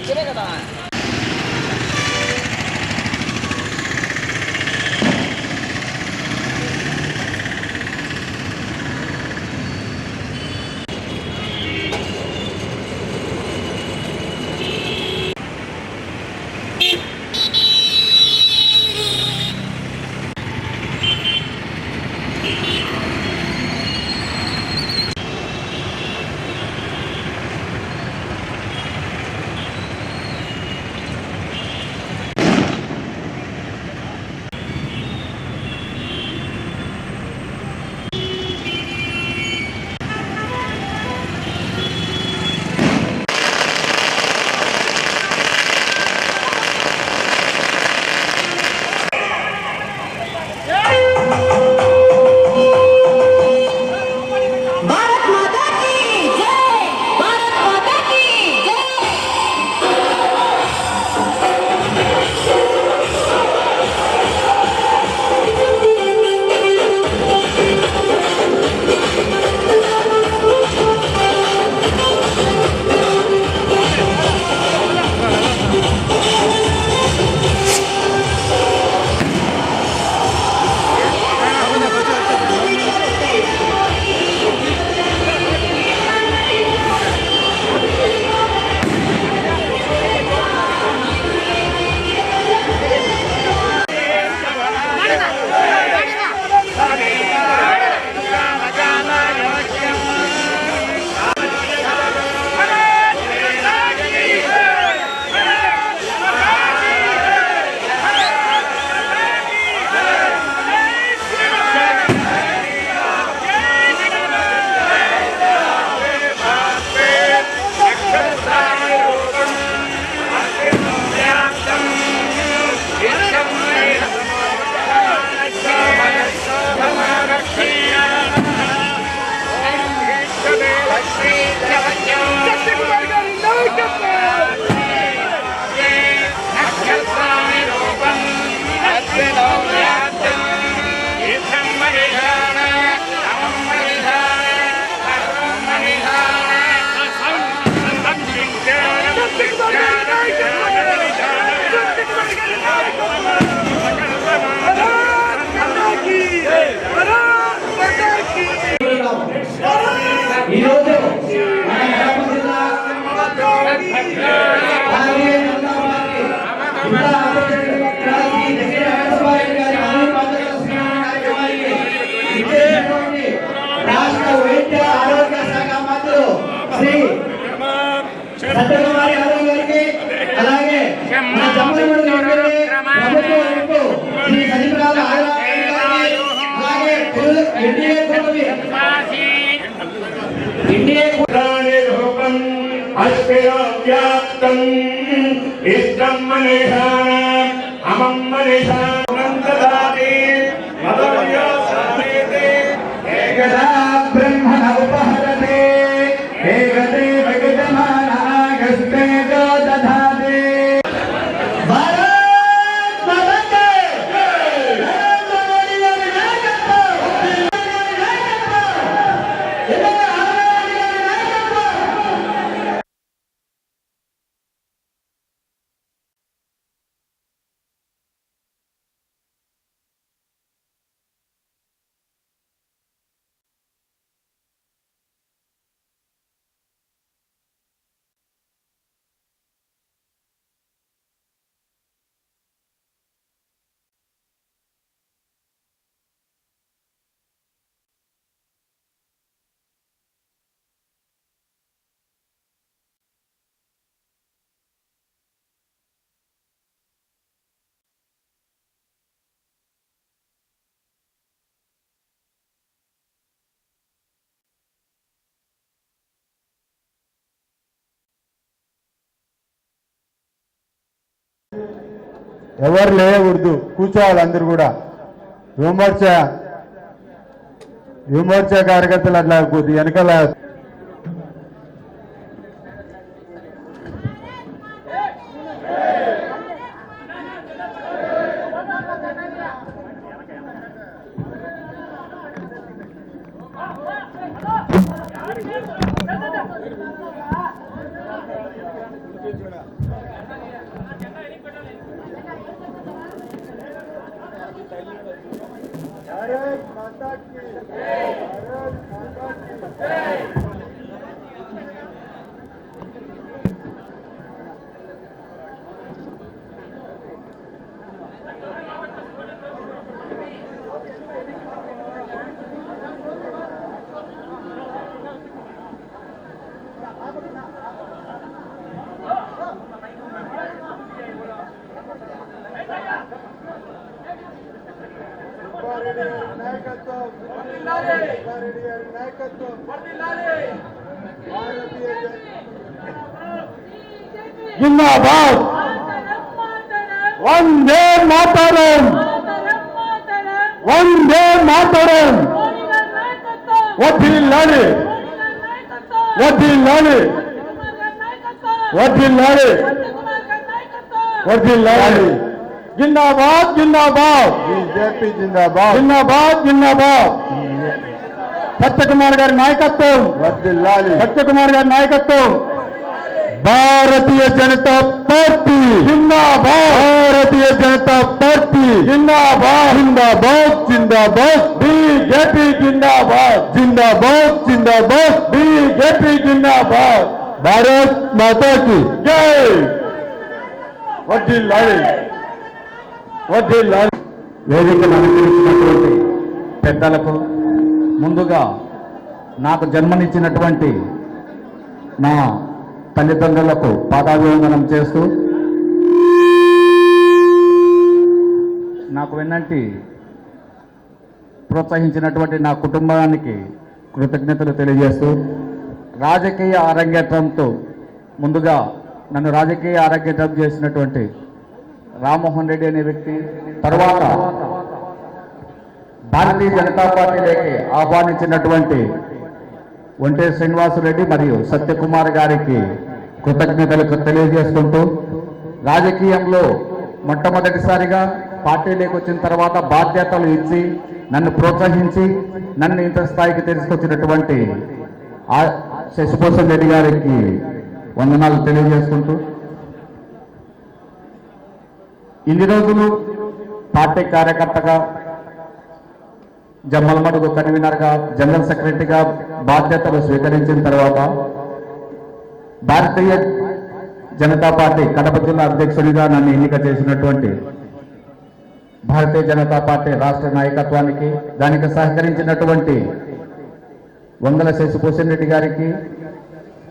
気め方な？い రాష్ట్ర వైద్య ఆరోగ్య శాఖ మంత్రులు శ్రీ సత్యకుమారి యాదవ్ గారికి అలాగే మన జమ్మలమూడి ఎమ్మెల్యే ప్రభుత్వ వైపు శ్రీ సజిమరాల గారికి అలాగే ఎన్డీఏ కూటమి ఎన్డీఏ రూపం అస్మిరోవ్యాప్తం ఇష్టం ఇష్టం మనీషాణ అమం మనీషాణం ఎవరు లేయకూడదు కూర్చోవాలి అందరు కూడా యువమోర్చ యువమోర్చ కార్యకర్తలు అట్లా కొద్ది వెనకాల Hey! జిందాబాద్ వందే మాతరం వందే మాతరం వడ్డిల్లాలి వడ్డిల్లాలి వడ్డిల్లాలి వడ్డిల్లాలి జిందాబాద్ జిందాబాద్ బీజేపీ జిందాబాద్ జిందాబాద్ జిందాబాద్ సత్యకుమార్ గారి నాయకత్వం వర్దిల్లాలి సత్యకుమార్ గారి నాయకత్వం భారతీయ జనతా పార్టీ. జిందాబాద్. భారతీయ జనతా పార్టీ. జిందాబాద్. జిందాబాద్ జిందాబాద్. బీజేపీ జిందాబాద్. జిందాబాద్ జిందాబాద్. బీజేపీ జిందాబాద్. భారత్ మాతాకి. జై. వడ్డీలాలి వడ్డీలాలి వేదిక అలంకరించినటువంటి పెద్దలకు ముందుగా నాకు జన్మనిచ్చినటువంటి నా తల్లిదండ్రులకు పాదాభివందనం చేస్తూ నాకు విన్నట్టి ప్రోత్సహించినటువంటి నా కుటుంబానికి కృతజ్ఞతలు తెలియజేస్తూ రాజకీయ అరంగేట్రంతో ముందుగా నన్ను రాజకీయ అరంగేట్రం చేసినటువంటి రామ్మోహన్ రెడ్డి అనే వ్యక్తి తర్వాత భారతీయ జనతా పార్టీలోకి ఆహ్వానించినటువంటి ఒంటే శ్రీనివాసరెడ్డి మరియు సత్యకుమార్ గారికి కృతజ్ఞతలు తెలియజేసుకుంటూ రాజకీయంలో మొట్టమొదటిసారిగా పార్టీలోకి వచ్చిన తర్వాత బాధ్యతలు ఇచ్చి నన్ను ప్రోత్సహించి నన్ను ఇంత స్థాయికి తెలుసుకొచ్చినటువంటి శశిభూషణ్ రెడ్డి గారికి వందనాలు తెలియజేసుకుంటూ ఇన్ని రోజులు పార్టీ కార్యకర్తగా జమ్మలమడుగు కన్వీనర్గా జనరల్ సెక్రటరీగా బాధ్యతలు స్వీకరించిన తర్వాత భారతీయ జనతా పార్టీ కడప జిల్లా అధ్యక్షుడిగా నన్ను ఎన్నిక చేసినటువంటి భారతీయ జనతా పార్టీ రాష్ట్ర నాయకత్వానికి దానికి సహకరించినటువంటి వందల శశిభూషణ్ రెడ్డి గారికి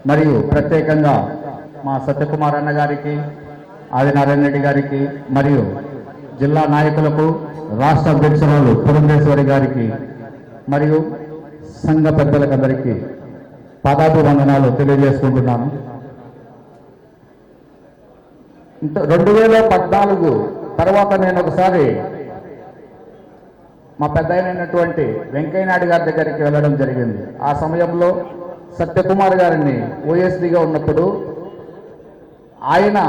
మరియు ప్రత్యేకంగా మా సత్యకుమార్ అన్న గారికి ఆదినారాయణ రెడ్డి గారికి మరియు జిల్లా నాయకులకు రాష్ట్ర అధ్యక్షురాలు పురంధేశ్వరి గారికి మరియు సంఘ పెద్దలకందరికీ పాదాభివందనాలు తెలియజేసుకుంటున్నాను. రెండు వేల పద్నాలుగు తర్వాత నేను ఒకసారి మా పెద్ద అయినటువంటి వెంకయ్యనాయుడు గారి దగ్గరికి వెళ్ళడం జరిగింది. ఆ సమయంలో సత్యకుమార్ గారిని ఓఎస్డిగా ఉన్నప్పుడు ఆయన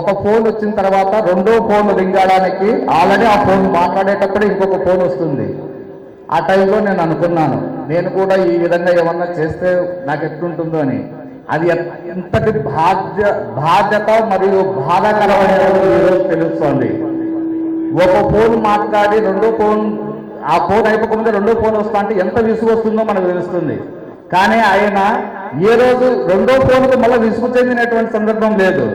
ఒక ఫోన్ వచ్చిన తర్వాత రెండో ఫోన్ రింగడానికి ఆల్రెడీ ఆ ఫోన్ మాట్లాడేటప్పుడు ఇంకొక ఫోన్ వస్తుంది. ఆ టైంలో నేను అనుకున్నాను నేను కూడా ఈ విధంగా ఏమన్నా చేస్తే నాకు ఎట్లుంటుందో అని. అది ఎంతటి బాధ్య బాధ్యత మరియు బాధాకరమైన తెలుస్తోంది. ఒక ఫోన్ మాట్లాడి రెండో ఫోన్ ఆ ఫోన్ అయిపోకుండా రెండో ఫోన్ వస్తా అంటే ఎంత విసుగు వస్తుందో మనకు తెలుస్తుంది. కానీ ఆయన ఏ రోజు రెండో ఫోన్కు మళ్ళీ విసుగు చెందినటువంటి సందర్భం లేదు.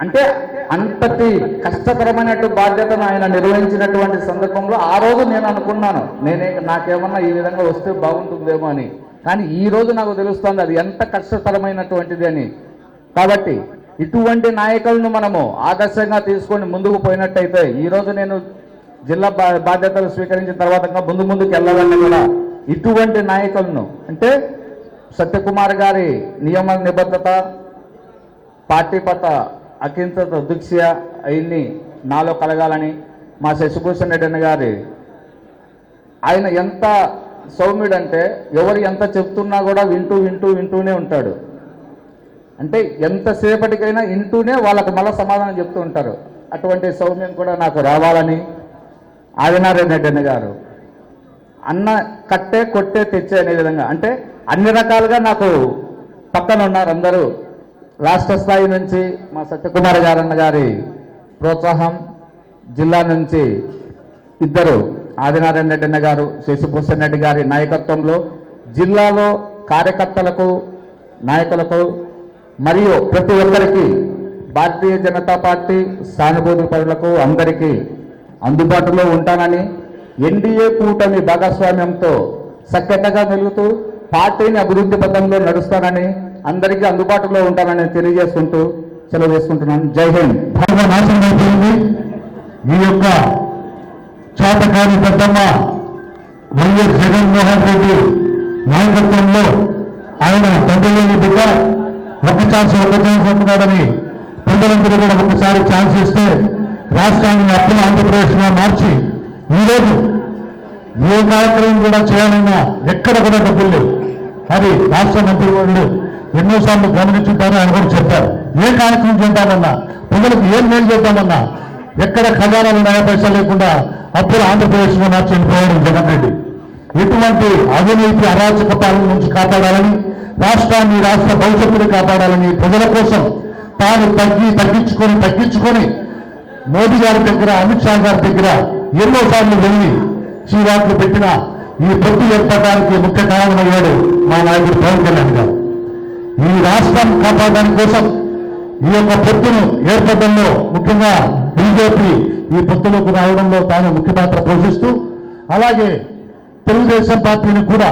అంటే అంతటి కష్టతరమైనటువంటి బాధ్యతను ఆయన నిర్వహించినటువంటి సందర్భంలో ఆ రోజు నేను అనుకున్నాను నేనే నాకేమన్నా ఈ విధంగా వస్తే బాగుంటుందేమో అని. కానీ ఈ రోజు నాకు తెలుస్తుంది అది ఎంత కష్టతరమైనటువంటిది అని. కాబట్టి ఇటువంటి నాయకులను మనము ఆదర్శంగా తీసుకొని ముందుకు పోయినట్టయితే ఈ రోజు నేను జిల్లా బా- బాధ్యతలు స్వీకరించిన తర్వాత ముందు ముందుకు వెళ్ళాలని కూడా ఇటువంటి నాయకులను అంటే సత్యకుమార్ గారి నియమ నిబద్ధత పార్టీ పట్ల అకింత దుక్ష్య అవన్నీ నాలో కలగాలని మా శశిభూషణ్ రెడ్డి గారి. ఆయన ఎంత సౌమ్యుడంటే ఎవరు ఎంత చెప్తున్నా కూడా వింటూ వింటూ వింటూనే ఉంటాడు. అంటే ఎంతసేపటికైనా వింటూనే వాళ్ళకు మళ్ళీ సమాధానం చెప్తూ ఉంటారు. అటువంటి సౌమ్యం కూడా నాకు రావాలని ఆదినారాయణ రెడ్డి గారు. అన్న కట్టే కొట్టే తెచ్చే అనే విధంగా. అంటే అన్ని రకాలుగా నాకు పక్కన ఉన్నారు అందరూ. రాష్ట్ర స్థాయి నుంచి మా సత్యకుమార్ గారన్న గారి ప్రోత్సాహం జిల్లా నుంచి ఇద్దరు ఆదినారాయణ రెడ్డి అన్న గారు శశిభూషణ్ రెడ్డి గారి నాయకత్వంలో జిల్లాలో కార్యకర్తలకు నాయకులకు మరియు ప్రతి ఒక్కరికి భారతీయ జనతా పార్టీ సానుభూతి పరులకు అందరికీ అందుబాటులో ఉంటానని ఎన్డీఏ కూటమి భాగస్వామ్యంతో సఖ్యతగా మెలుగుతూ పార్టీని అభివృద్ధి పథంలో నడుస్తానని అందరికీ అందుబాటులో ఉంటానని తెలియజేసుకుంటూ సెలవు చేసుకుంటున్నాను. జై హింద్. నాశనం అయిపోయింది ఈ యొక్క చేతకాని పెద్దమ్మ వైఎస్ జగన్మోహన్ రెడ్డి నాయకత్వంలో ఆయన తండ్రిలేని బిడ్డ ఒక ఛాన్స్ ఒక ఛాన్స్ అంటున్నాడని ప్రజలందరూ కూడా ఒకసారి ఛాన్స్ ఇస్తే రాష్ట్రాన్ని అప్పుల ఆంధ్రప్రదేశ్గా మార్చి ఈరోజు ఏ కార్యక్రమం కూడా చేయాలన్నా ఎక్కడ కూడా డబ్బులు లేవు. అది రాష్ట్ర మంత్రి ఎన్నోసార్లు గమనించుంటారు ఆయన కూడా చెప్పారు. ఏ కార్యక్రమం చేద్దామన్నా ప్రజలకు ఏం మేలు చేద్దామన్నా ఎక్కడ ఖజానాలు ఉన్నాయా పైసలు లేకుండా అప్పుడు ఆంధ్రప్రదేశ్లో లో మార్చి జగన్ రెడ్డి. ఎటువంటి అవినీతి అరాచక పాలన నుంచి కాపాడాలని రాష్ట్రాన్ని రాష్ట్ర భవిష్యత్తుని కాపాడాలని ప్రజల కోసం తాను తగ్గి తగ్గించుకొని తగ్గించుకొని మోదీ గారి దగ్గర అమిత్ షా గారి దగ్గర ఎన్నోసార్లు వెళ్ళి చీరాట్లు పెట్టిన ఈ పొత్తు ఏర్పడడానికి ముఖ్య కారణమయ్యాడు మా నాయకుడు పవన్ కళ్యాణ్ గారు. ఈ రాష్ట్రం కాపాడడానికి కోసం ఈ యొక్క పొత్తును ఏర్పడడంలో ముఖ్యంగా బీజేపీ ఈ పొత్తులోకి రావడంలో తాను ముఖ్య పాత్ర పోషిస్తూ అలాగే తెలుగుదేశం పార్టీని కూడా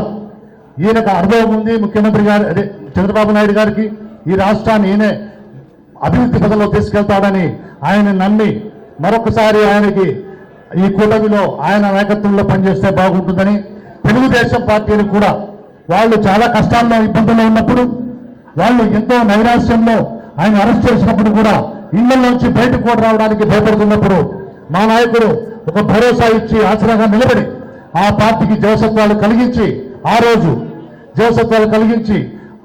ఈయనకు అనుభవం ఉంది. ముఖ్యమంత్రి గారు అదే చంద్రబాబు నాయుడు గారికి ఈ రాష్ట్రాన్ని ఈయనే అభివృద్ధి పదంలో తీసుకెళ్తాడని ఆయన నమ్మి మరొకసారి ఆయనకి ఈ కూటమిలో ఆయన నాయకత్వంలో పనిచేస్తే బాగుంటుందని తెలుగుదేశం పార్టీని కూడా వాళ్ళు చాలా కష్టాల్లో ఇబ్బందుల్లో ఉన్నప్పుడు వాళ్ళు ఎంతో నైరాశ్యంలో ఆయన అరెస్ట్ చేసినప్పుడు కూడా ఇళ్ళలోంచి బయటకు కూడా రావడానికి భయపడుతున్నప్పుడు మా నాయకుడు ఒక భరోసా ఇచ్చి ఆసరాగా నిలబడి ఆ పార్టీకి జవసత్వాలు కలిగించి ఆ రోజు జవసత్వాలు కలిగించి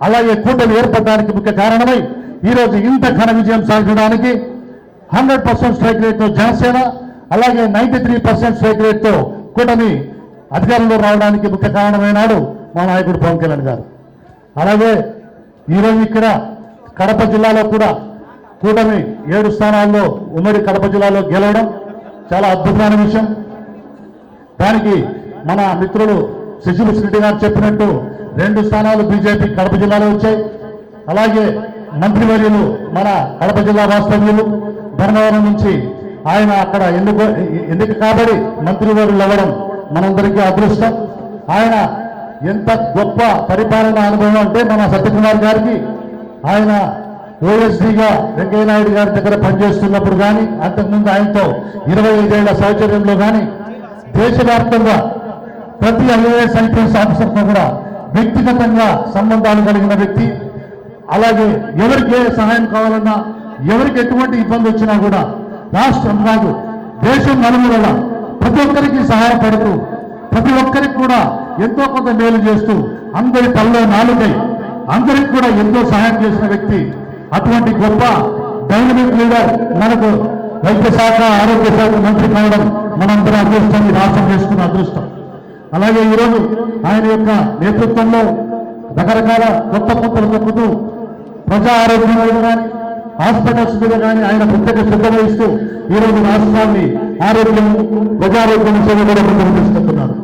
అలాగే కూటమి ఏర్పడడానికి ముఖ్య కారణమై ఈ రోజు ఇంత ఘన విజయం సాధించడానికి హండ్రెడ్ పర్సెంట్ స్ట్రైక్ రేట్తో జనసేన అలాగే నైంటీ త్రీ పర్సెంట్ స్ట్రైక్ రేట్తో కూటమి అధికారంలో రావడానికి ముఖ్య కారణమైనాడు మా నాయకుడు పవన్ కళ్యాణ్ గారు. అలాగే ఈరోజు ఇక్కడ కడప జిల్లాలో కూడా కూటమి ఏడు స్థానాల్లో ఉమ్మడి కడప జిల్లాలో గెలవడం చాలా అద్భుతమైన విషయం. దానికి మన మిత్రులు శిశులు రెడ్డి గారు చెప్పినట్టు రెండు స్థానాలు బీజేపీ కడప జిల్లాలో వచ్చాయి. అలాగే మంత్రివర్యులు మన కడప జిల్లా వాస్తవ్యులు ధర్మవరం నుంచి ఆయన అక్కడ ఎందుకు ఎందుకు కాబడి మంత్రివర్యులు అవ్వడం మనందరికీ అదృష్టం. ఆయన ఎంత గొప్ప పరిపాలన అనుభవం అంటే మన సత్యకుమార్ గారికి ఆయన ఓఎస్డీగా వెంకయ్య నాయుడు గారి దగ్గర పనిచేస్తున్నప్పుడు కానీ అంతకుముందు ఆయనతో ఇరవై ఐదేళ్ళ సౌచర్యంలో కానీ దేశవ్యాప్తంగా ప్రతి ఐఏఎస్ ఐపీఎస్ ఆఫీసర్తో కూడా వ్యక్తిగతంగా సంబంధాలు కలిగిన వ్యక్తి. అలాగే ఎవరికి ఏ సహాయం కావాలన్నా ఎవరికి ఎటువంటి ఇబ్బంది వచ్చినా కూడా రాష్ట్రం కాదు దేశం నలుమూలల ప్రతి ఒక్కరికి సహాయపడుతూ ప్రతి ఒక్కరికి కూడా ఎంతో కొంత మేలు చేస్తూ అందరి పనిలో నాలుగై అందరికి కూడా ఎంతో సహాయం చేసిన వ్యక్తి అటువంటి గొప్ప డైనమిక్ లీడర్ మనకు వైద్య శాఖ ఆరోగ్య శాఖ మంత్రి కావడం మనందరం అదృష్టం రాష్ట్రం చేసుకున్న అదృష్టం. అలాగే ఈరోజు ఆయన యొక్క నేతృత్వంలో రకరకాల కొత్త కొత్తలు తొక్కుతూ ప్రజా ఆరోగ్యం మీద కానీ హాస్పిటల్స్ మీద కానీ ఆయన ప్రత్యేక శ్రద్ధ వహిస్తూ ఈరోజు రాష్ట్రాన్ని ఆరోగ్యం ప్రజారోగ్యం సేవ కూడా ముందుకు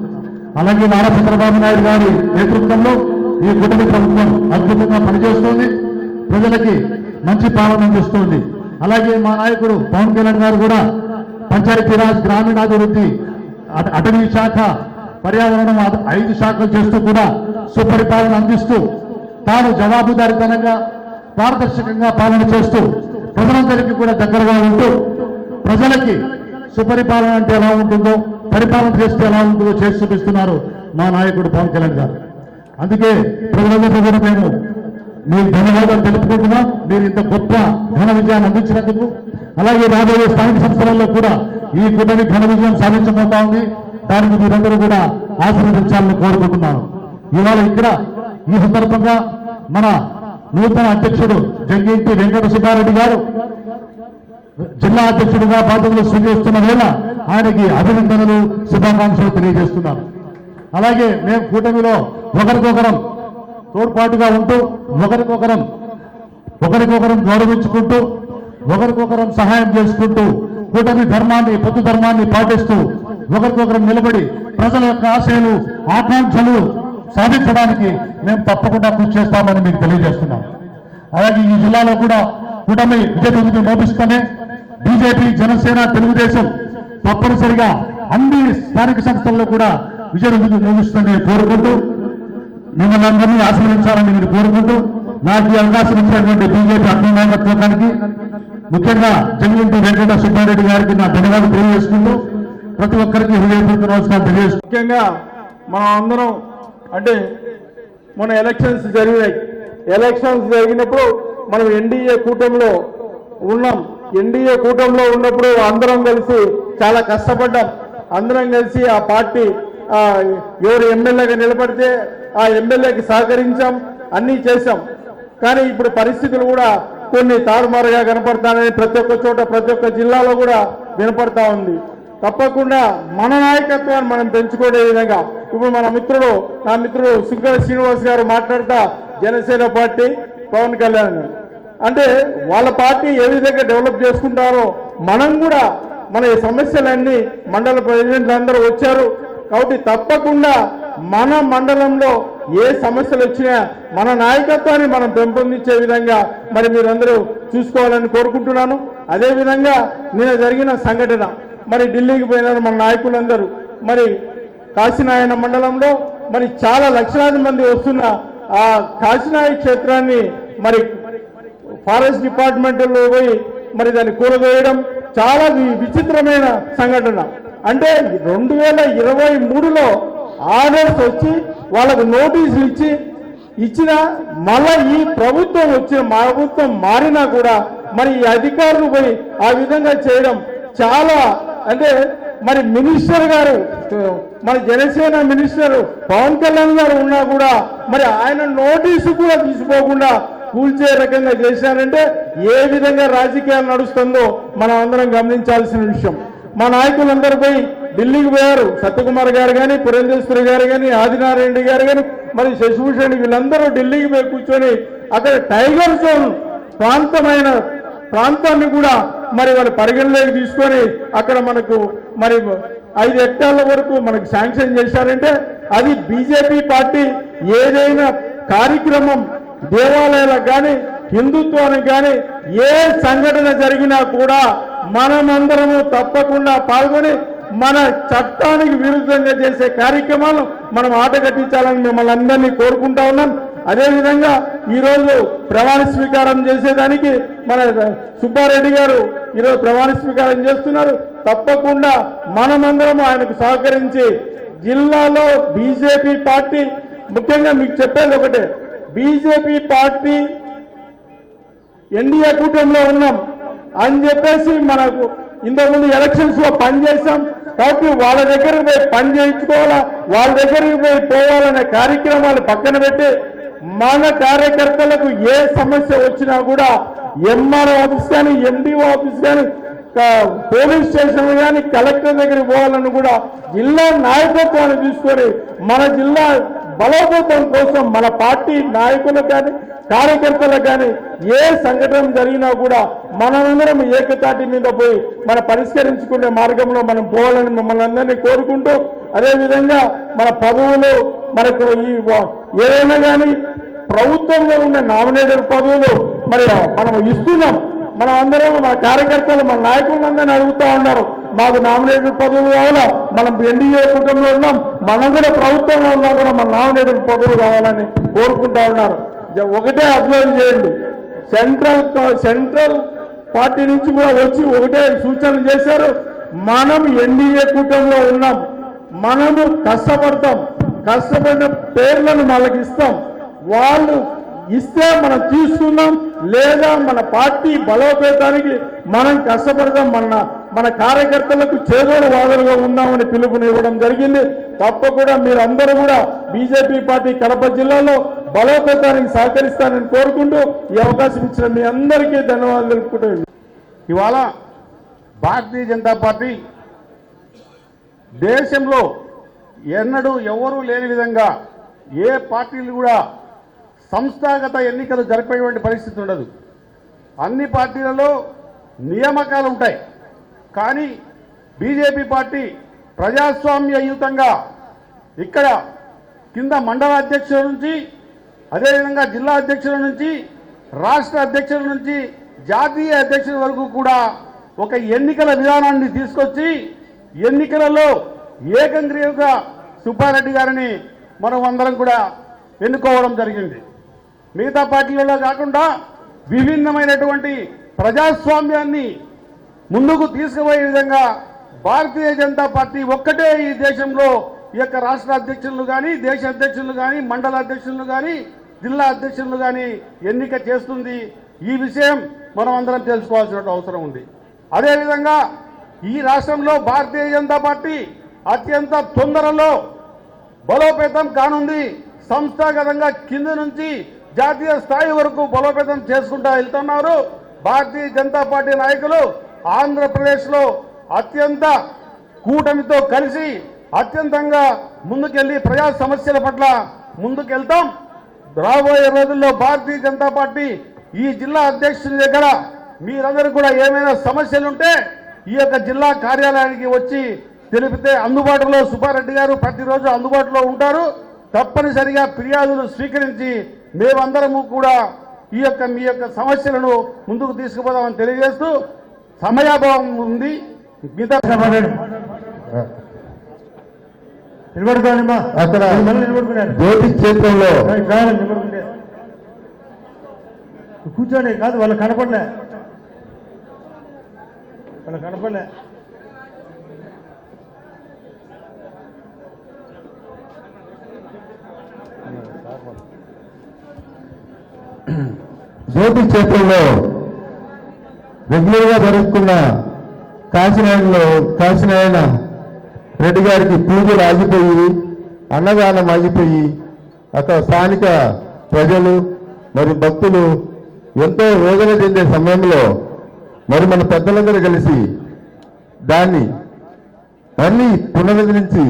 అలాగే నారా చంద్రబాబు నాయుడు గారి నేతృత్వంలో ఈ కూటమి ప్రభుత్వం అద్భుతంగా పనిచేస్తోంది. ప్రజలకి మంచి పాలన అందిస్తోంది. అలాగే మా నాయకుడు పవన్ కళ్యాణ్ గారు కూడా పంచాయతీరాజ్ గ్రామీణాభివృద్ధి అట- అటవీ శాఖ పర్యావరణం ఐదు శాఖలు చేస్తూ కూడా సుపరిపాలన అందిస్తూ తాను జవాబుదారితనంగా పారదర్శకంగా పాలన చేస్తూ ప్రజలందరికీ కూడా దగ్గరగా ఉంటూ ప్రజలకి సుపరిపాలన అంటే ఎలా ఉంటుందో పరిపాలన చేస్తే ఎలా ఉంటుందో చేసి చూపిస్తున్నారు మా నాయకుడు పవన్ కళ్యాణ్ గారు. అందుకే ప్రజలందరూ కూడా మేము మీకు ధన్యవాదాలు తెలుపుకుంటున్నాం. మీరు ఇంత గొప్ప ఘన విజయాన్ని అందించినందుకు. అలాగే రాబోయే స్థానిక సంస్థలలో కూడా ఈ కూటమి ఘన విజయం సాధించబోతా ఉంది. దానికి మీరందరూ కూడా ఆశీర్వదించాలని కోరుకుంటున్నాను. ఇవాళ ఇక్కడ ఈ సందర్భంగా మన నూతన అధ్యక్షుడు జంగింటి వెంకట సుబ్బారెడ్డి గారు జిల్లా అధ్యక్షుడిగా బాధ్యతలు స్వీకరిస్తున్న వేళ ఆయనకి అభినందనలు శుభాకాంక్షలు తెలియజేస్తున్నాం. అలాగే మేము కూటమిలో ఒకరికొకరం తోడ్పాటుగా ఉంటూ ఒకరికొకరం ఒకరికొకరం గౌరవించుకుంటూ ఒకరికొకరం సహాయం చేసుకుంటూ కూటమి ధర్మాన్ని పొత్తు ధర్మాన్ని పాటిస్తూ ఒకరికొకరం నిలబడి ప్రజల యొక్క ఆశయాలు ఆకాంక్షలు సాధించడానికి మేము తప్పకుండా కృషి చేస్తామని మీకు తెలియజేస్తున్నాం. అలాగే ఈ జిల్లాలో కూడా కూటమి విజయదుంది మోపిస్తూనే బీజేపీ జనసేన తెలుగుదేశం తప్పనిసరిగా అన్ని స్థానిక సంస్థల్లో కూడా విజయదుంది మోపిస్తుందని కోరుకుంటూ మిమ్మల్ని అందరినీ ఆశీర్వదించాలని నేను కోరుకుంటూ నాకు ఈ అవకాశం ఇచ్చినటువంటి బీజేపీ అగ్రనాయకత్వానికి ముఖ్యంగా జంగిరెడ్డి వెంకట సుబ్బారెడ్డి గారికి నా ధన్యవాదాలు తెలియజేసుకుంటూ ప్రతి ఒక్కరికి హృదయపూర్వక నమస్కారం తెలియజేసుకుంటూ. ముఖ్యంగా మనం అందరం అంటే మన ఎలక్షన్స్ జరిగినాయి ఎలక్షన్స్ జరిగినప్పుడు మనం ఎన్డీఏ కూటమిలో ఉన్నాం. ఎన్డీఏ కూటమిలో ఉన్నప్పుడు అందరం కలిసి చాలా కష్టపడ్డాం. అందరం కలిసి ఆ పార్టీ ఎవరు ఎమ్మెల్యేగా నిలబడితే ఆ ఎమ్మెల్యేకి సహకరించాం అన్నీ చేశాం. కానీ ఇప్పుడు పరిస్థితులు కూడా కొన్ని తారుమారుగా కనపడతానని ప్రతి ఒక్క చోట ప్రతి ఒక్క జిల్లాలో కూడా వినపడతా ఉంది. తప్పకుండా మన నాయకత్వాన్ని మనం పెంచుకునే విధంగా. ఇప్పుడు మన మిత్రుడు నా మిత్రుడు సుంకర శ్రీనివాస్ గారు మాట్లాడతా జనసేన పార్టీ. పవన్ కళ్యాణ్. అంటే వాళ్ళ పార్టీ ఏ విధంగా డెవలప్ చేసుకుంటారో మనం కూడా మన ఈ సమస్యలన్నీ మండల ప్రెసిడెంట్లు అందరూ వచ్చారు. కాబట్టి తప్పకుండా మన మండలంలో ఏ సమస్యలు వచ్చినా మన నాయకత్వాన్ని మనం పెంపొందించే విధంగా మరి మీరందరూ చూసుకోవాలని కోరుకుంటున్నాను. అదేవిధంగా నిన్న జరిగిన సంఘటన మరి ఢిల్లీకి పోయినారు మన నాయకులందరూ. మరి కాశీనాయన మండలంలో మరి చాలా లక్షలాది మంది వస్తున్న ఆ కాశీనాయ క్షేత్రాన్ని మరి ఫారెస్ట్ డిపార్ట్మెంట్లో పోయి మరి దాన్ని కూరవేయడం చాలా విచిత్రమైన సంఘటన. అంటే రెండు వేల ఇరవై మూడులో ఆర్డర్స్ వచ్చి వాళ్ళకు నోటీసులు ఇచ్చి ఇచ్చిన మళ్ళా ఈ ప్రభుత్వం వచ్చిన ప్రభుత్వం మారినా కూడా మరి ఈ అధికారులు పోయి ఆ విధంగా చేయడం చాలా అంటే మరి మినిస్టర్ గారు మన జనసేన మినిస్టర్ పవన్ కళ్యాణ్ గారు ఉన్నా కూడా మరి ఆయన నోటీసు కూడా తీసుకోకుండా కూల్చే రకంగా చేశారంటే ఏ విధంగా రాజకీయాలు నడుస్తుందో మనం అందరం గమనించాల్సిన విషయం. మా నాయకులందరూ పోయి ఢిల్లీకి పోయారు. సత్యకుమార్ గారు కానీ పురంధేశ్వరి గారు కానీ ఆదినారాయణ గారు కానీ మరి శశిభూషణ్ వీళ్ళందరూ ఢిల్లీకి పోయి కూర్చొని అక్కడ టైగర్ జోన్ ప్రాంతమైన ప్రాంతాన్ని కూడా మరి వాళ్ళు పరిగణలోకి తీసుకొని అక్కడ మనకు మరి ఐదు హెక్టార్ల వరకు మనకు శాంక్షన్ చేశారంటే అది బీజేపీ పార్టీ ఏదైనా కార్యక్రమం దేవాలయాలకు కానీ హిందుత్వానికి కానీ ఏ సంఘటన జరిగినా కూడా మనమందరము తప్పకుండా పాల్గొని మన చట్టానికి విరుద్ధంగా చేసే కార్యక్రమాలు మనం ఆట కట్టించాలని మిమ్మల్ని అందరినీ కోరుకుంటా ఉన్నాం. అదేవిధంగా ఈరోజు ప్రమాణ స్వీకారం చేసేదానికి మన సుబ్బారెడ్డి గారు ఈరోజు ప్రమాణ స్వీకారం చేస్తున్నారు. తప్పకుండా మనమందరం ఆయనకు సహకరించి జిల్లాలో బీజేపీ పార్టీ ముఖ్యంగా మీకు చెప్పేది ఒకటే బీజేపీ పార్టీ ఎన్డీఏ కూటమిలో ఉన్నాం అని చెప్పేసి మనకు ఇంతకుముందు ఎలక్షన్స్లో పనిచేసాం కాబట్టి వాళ్ళ దగ్గరికి పోయి పని చేయించుకోవాలా? వాళ్ళ దగ్గరికి పోయి పోవాలనే కార్యక్రమాలు పక్కన పెట్టి మన కార్యకర్తలకు ఏ సమస్య వచ్చినా కూడా ఎంఆర్ఓ ఆఫీస్ కానీ ఎండిఓ ఆఫీస్ కానీ పోలీస్ స్టేషన్ కానీ కలెక్టర్ దగ్గరికి పోవాలని కూడా జిల్లా నాయకత్వాన్ని తీసుకొని మన జిల్లా బలోపేతం కోసం మన పార్టీ నాయకులకు కానీ కార్యకర్తలకు కానీ ఏ సంఘటన జరిగినా కూడా మనందరం ఏకతాటి మీద పోయి మన పరిష్కరించుకునే మార్గంలో మనం పోవాలని మిమ్మల్ని అందరినీ కోరుకుంటూ అదేవిధంగా మన పదవులు మనకు ఈ ఏదైనా కానీ ప్రభుత్వంలో ఉన్న నామినేటెడ్ పదవులు మరి మనం ఇస్తున్నాం. మనం అందరం మన కార్యకర్తలు మన నాయకులందరినీ అడుగుతూ ఉన్నారు. మాకు నామినేటెడ్ పదవులు కావాలా? మనం ఎన్డీఏ కుటుంబంలో ఉన్నాం. మనం కూడా ప్రభుత్వంలో ఉన్నా కూడా మన నామినేటెడ్ పదవులు కావాలని కోరుకుంటా ఉన్నారు. ఒకటే అబ్జర్వ్ చేయండి. సెంట్రల్ సెంట్రల్ పార్టీ నుంచి కూడా వచ్చి ఒకటే సూచనలు చేశారు. మనం ఎన్డీఏ కూటమిలో ఉన్నాం. మనము కష్టపడతాం. కష్టపడిన పేర్లను వాళ్ళకి ఇస్తాం. వాళ్ళు ఇస్తే మనం తీసుకుందాం. లేదా మన పార్టీ బలోపేతానికి మనం కష్టపడదాం మన మన కార్యకర్తలకు చేదోడు వాదలుగా ఉన్నామని పిలుపునివ్వడం జరిగింది. తప్పకుండా మీరందరూ కూడా బీజేపీ పార్టీ కడప జిల్లాలో బలోపేతానికి సహకరిస్తానని కోరుకుంటూ ఈ అవకాశం ఇచ్చిన మీ అందరికీ ధన్యవాదాలు తెలుపుకుంటూ ఇవాళ భారతీయ జనతా పార్టీ దేశంలో ఎన్నడూ ఎవరూ లేని విధంగా ఏ పార్టీలు కూడా సంస్థాగత ఎన్నికలు జరిపేటువంటి పరిస్థితి ఉండదు. అన్ని పార్టీలలో నియామకాలు ఉంటాయి. కానీ బీజేపీ పార్టీ ప్రజాస్వామ్యయుతంగా ఇక్కడ కింద మండల అధ్యక్షుల నుంచి అదేవిధంగా జిల్లా అధ్యక్షుల నుంచి రాష్ట్ర అధ్యక్షుల నుంచి జాతీయ అధ్యక్షుల వరకు కూడా ఒక ఎన్నికల విధానాన్ని తీసుకొచ్చి ఎన్నికలలో ఏకంగ్రీయంగా సుబ్బారెడ్డి గారిని మనం అందరం కూడా ఎన్నుకోవడం జరిగింది. మిగతా పార్టీలలో కాకుండా విభిన్నమైనటువంటి ప్రజాస్వామ్యాన్ని ముందుకు తీసుకుపోయే విధంగా భారతీయ జనతా పార్టీ ఒక్కటే ఈ దేశంలో ఈ యొక్క రాష్ట్ర అధ్యక్షులను కానీ దేశ అధ్యక్షులను కానీ మండల అధ్యక్షులను కానీ జిల్లా అధ్యక్షులను కానీ ఎన్నిక చేస్తుంది. ఈ విషయం మనం అందరం తెలుసుకోవాల్సిన అవసరం ఉంది. అదేవిధంగా ఈ రాష్ట్రంలో భారతీయ జనతా పార్టీ అత్యంత తొందరలో బలోపేతం కానుంది. సంస్థాగతంగా కింద నుంచి జాతీయ స్థాయి వరకు బలోపేతం చేసుకుంటూ వెళ్తున్నారు. భారతీయ జనతా పార్టీ నాయకులు ఆంధ్రప్రదేశ్లో అత్యంత కూటమితో కలిసి అత్యంతంగా ముందుకెళ్ళి ప్రజా సమస్యల పట్ల ముందుకెళ్తాం. రాబోయే రోజుల్లో భారతీయ జనతా పార్టీ ఈ జిల్లా అధ్యక్షుని దగ్గర మీరందరూ కూడా ఏమైనా సమస్యలుంటే ఈ యొక్క జిల్లా కార్యాలయానికి వచ్చి తెలిపితే అందుబాటులో సుబ్బారెడ్డి గారు ప్రతిరోజు అందుబాటులో ఉంటారు. తప్పనిసరిగా ఫిర్యాదులు స్వీకరించి మేమందరము కూడా ఈ యొక్క మీ యొక్క సమస్యలను ముందుకు తీసుకుపోదామని తెలియజేస్తూ సమయాభావం ఉంది. మిగతా నిలబడుకోండి అక్కడ జ్యోతి క్షేత్రంలో కూర్చోండి కాదు వాళ్ళు కనపడలే. వాళ్ళు కనపడలే. జ్యోతి క్షేత్రంలో రెగ్యులర్గా జరుగుతున్న కాశీనాయనలో కాశీనాయన రెడ్డి గారికి పూజలు ఆగిపోయి అన్నదానం ఆగిపోయి అక్కడ స్థానిక ప్రజలు మరి భక్తులు ఎంతో వేదన చెందే సమయంలో మరి మన పెద్దలందరూ కలిసి దాన్ని మళ్ళీ పునరుద్ధరించి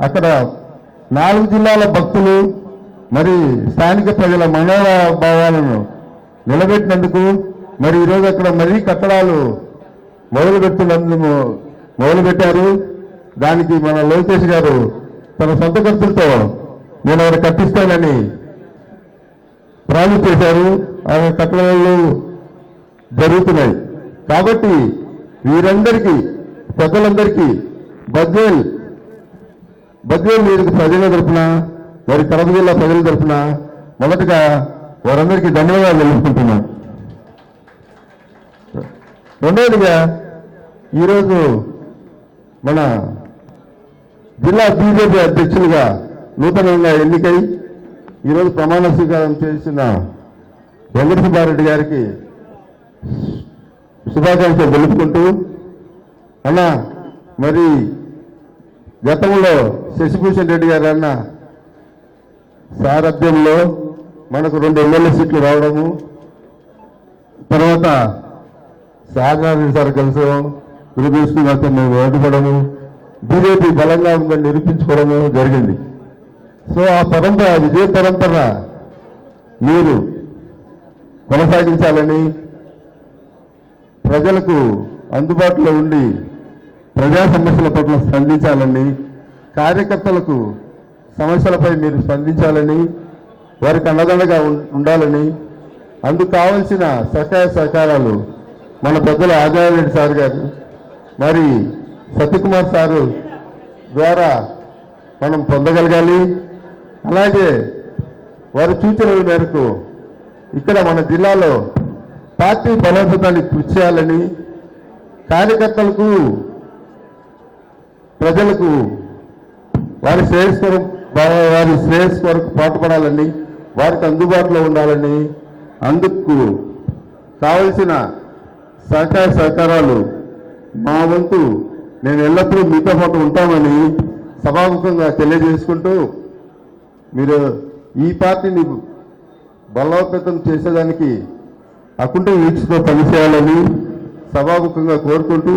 అక్కడ నాలుగు జిల్లాల భక్తులు మరి స్థానిక ప్రజల మనోభావాలను నిలబెట్టినందుకు మరి ఈరోజు అక్కడ మరీ కట్టడాలు మొదలు పెడుతున్నందుకు మొదలు పెట్టారు దానికి మన లోకేష్ గారు తన సొంత ఖర్చులతో నేను ఆయన కట్టిస్తానని ప్రామిస్ చేశారు. ఆ కట్టడాలు జరుగుతున్నాయి. కాబట్టి వీరందరికీ పెద్దలందరికీ బద్వేల్ బద్వేల్ మీరు ప్రజల తరఫున వారి కడప జిల్లా ప్రజల తరఫున మొదటగా వారందరికీ ధన్యవాదాలు తెలుసుకుంటున్నాను రెండవదిగా ఈరోజు మన జిల్లా బీజేపీ అధ్యక్షులుగా నూతనంగా ఎన్నికై ఈరోజు ప్రమాణ స్వీకారం చేసిన వెంకటసుబ్బారెడ్డి గారికి శుభాకాంక్షలు తెలుపుకుంటూ అన్న మరి గతంలో శశిభూషణ్ రెడ్డి గారు అన్న సారథ్యంలో మనకు రెండు ఎమ్మెల్యే సీట్లు రావడము తర్వాత సాగర్ సార్ కలిసడం మేము ఓటుపడము బీజేపీ బలంగా ఉందని నిరూపించుకోవడము జరిగింది. సో ఆ పరంపర విజయ పరంపర మీరు కొనసాగించాలని ప్రజలకు అందుబాటులో ఉండి ప్రజా సమస్యల పట్ల స్పందించాలని కార్యకర్తలకు సమస్యలపై మీరు స్పందించాలని వారికి అండదండగా ఉండాలని అందుకు కావలసిన సహాయ సహకారాలు మన పెద్దల ఆచార్యరెడ్డి సార్ గారు? మరి సత్యకుమార్ సారు ద్వారా మనం పొందగలగాలి. అలాగే వారి సూచనల మేరకు ఇక్కడ మన జిల్లాలో పార్టీ బలోపేతానికి కృషి చేయాలని కార్యకర్తలకు ప్రజలకు వారి శ్రేయస్కరం వారి శ్రేయస్ కొరకు పాటుపడాలని వారికి అందుబాటులో ఉండాలని అందుకు కావలసిన సహకార సహకారాలు మా వంతు. నేను ఎల్లప్పుడూ మీతో పాటు ఉంటామని సభాముఖంగా తెలియజేసుకుంటూ మీరు ఈ పార్టీని బలోపేతం చేసేదానికి అకుంఠ వీక్షతో పనిచేయాలని సభాముఖంగా కోరుకుంటూ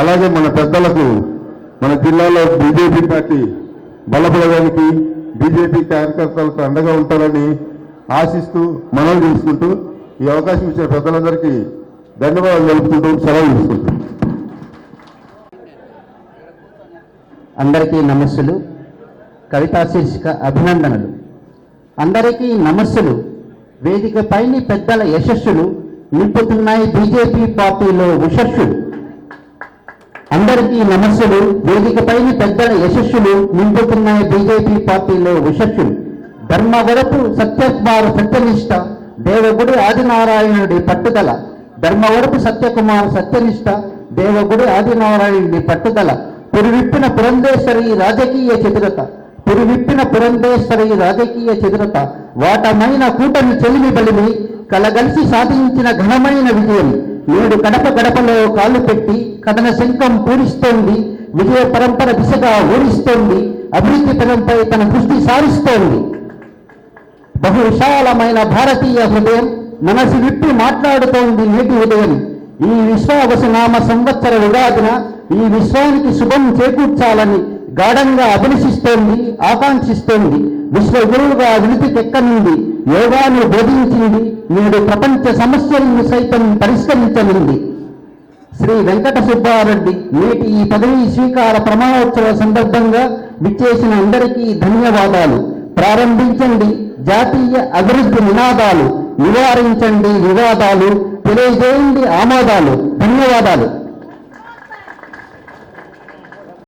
అలాగే మన పెద్దలకు మన జిల్లాలో బీజేపీ పార్టీ బలపడడానికి బీజేపీ కార్యకర్తలకు అండగా ఉంటారని ఆశిస్తూ మనం తీసుకుంటూ ఈ అవకాశం ఇచ్చిన పెద్దలందరికీ ధన్యవాదాలు తెలుపుకుంటూ సెలవు తీసుకుంటాం అందరికీ నమస్సులు. కవితా శీర్షిక అభినందనలు. అందరికీ నమస్సులు. వేదికపైని పెద్దల యశస్సులు నింపుతున్నాయి బీజేపీ పార్టీలో ఉషస్సులు. అందరికీ నమస్సులు. వేదికపైని పెద్దల యశస్సులు నింపుతున్నాయి బీజేపీ పార్టీలో ఉషస్సులు. ధర్మవరపు సత్యకుమార్ సత్యనిష్ట దేవగుడి ఆదినారాయణుడి పట్టుదల. ధర్మవరపు సత్యకుమార్ సత్యనిష్ట దేవగుడి ఆదినారాయణుడి పట్టుదల. పురివిప్పిన పురంధేశ్వరి రాజకీయ చతురత. పురివిప్పిన పురంధేశ్వరి రాజకీయ చతురత. వాటమైన కూటమి చెలిమి బలిమి కలగలిసి సాధించిన ఘనమైన విజయం. నేడు కడప గడపలో కాళ్ళు పెట్టి కథన శంఖం పూరిస్తోంది విజయ పరంపర దిశగా ఊరిస్తోంది అభివృద్ధి పదంపై తన దృష్టి సారిస్తోంది. బహు విశాలమైన భారతీయ హృదయం మనసు విప్పి మాట్లాడుతోంది నేటి ఉదయం. ఈ విశ్వావసనామ సంవత్సర ఉగాదిన ఈ విశ్వానికి శుభం చేకూర్చాలని గాఢంగా అభిలషిస్తోంది ఆకాంక్షిస్తోంది. విశ్వ గురువుగా వినితికెక్కనుంది యోగాను బోధించింది. నేడు ప్రపంచ సమస్యలను సైతం పరిష్కరించనుంది. శ్రీ వెంకట సుబ్బారెడ్డి నేటి ఈ పదవీ స్వీకార ప్రమాణోత్సవ సందర్భంగా విచ్చేసిన అందరికీ ధన్యవాదాలు. ప్రారంభించండి. జాతీయ అభివృద్ధి నినాదాలు. నివారించండి వివాదాలు తెలియజేయండి ఆమోదాలు ధన్యవాదాలు.